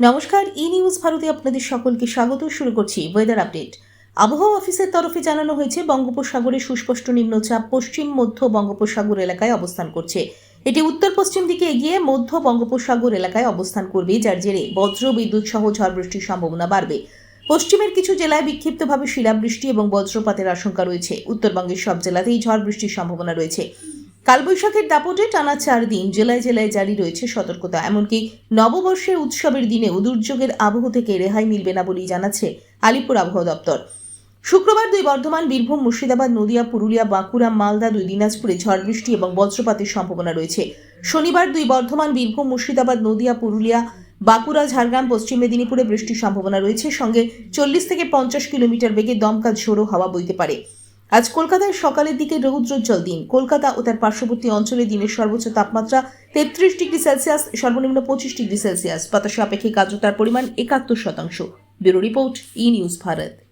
নমস্কার ই নিউজ ভারতে আপনাদের সকলকে স্বাগত। শুরু করছি ওয়েদার আপডেট আবহাওয়া অফিসের তরফে জানানো হয়েছে, বঙ্গোপসাগরে সুস্পষ্ট নিম্নচাপ পশ্চিম, মধ্য বঙ্গোপসাগর এলাকায় অবস্থান করছে। এটি উত্তর পশ্চিম দিকে এগিয়ে মধ্য বঙ্গোপসাগর এলাকায় অবস্থান করবে, যার জেরে বজ্র, বিদ্যুৎ সহ ঝড় বৃষ্টির সম্ভাবনা বাড়বে। পশ্চিমের কিছু জেলায় বিক্ষিপ্তভাবে শিলাবৃষ্টি এবং বজ্রপাতের আশঙ্কা রয়েছে। উত্তরবঙ্গের সব জেলাতেই ঝড় বৃষ্টির সম্ভাবনা রয়েছে। কালবৈশাখের দাপটে টানা চার দিন জেলায় জেলায় জারি রয়েছে সতর্কতা। এমনকি নববর্ষের উৎসবের দিনেও দুর্যোগের আবহ থেকে রেহাই মিলবে না বলেই জানাচ্ছে আলিপুর আবহাওয়া দপ্তর। শুক্রবার দুই বর্ধমান, বীরভূম, মুর্শিদাবাদ, নদিয়া, পুরুলিয়া, বাঁকুড়া, মালদা, দুই দিনাজপুরে ঝড় বৃষ্টি এবং বজ্রপাতের সম্ভাবনা রয়েছে। শনিবার দুই বর্ধমান, বীরভূম, মুর্শিদাবাদ, নদিয়া, পুরুলিয়া, বাঁকুড়া, ঝাড়গ্রাম, পশ্চিম মেদিনীপুরে বৃষ্টির সম্ভাবনা রয়েছে। সঙ্গে চল্লিশ থেকে পঞ্চাশ কিলোমিটার বেগে দমকা ঝোড়ো হাওয়া বইতে পারে। আজ কলকাতায় সকালের দিকে রৌদ্রোজ্জ্বল দিন। কলকাতা ও তার পার্শ্ববর্তী অঞ্চলে দিনের সর্বোচ্চ তাপমাত্রা তেত্রিশ ডিগ্রি সেলসিয়াস, সর্বনিম্ন পঁচিশ ডিগ্রি সেলসিয়াস। বাতাসে আপেক্ষিক আর্দ্রতার পরিমাণ একাত্তর শতাংশ। Bureau report, E news Bharat.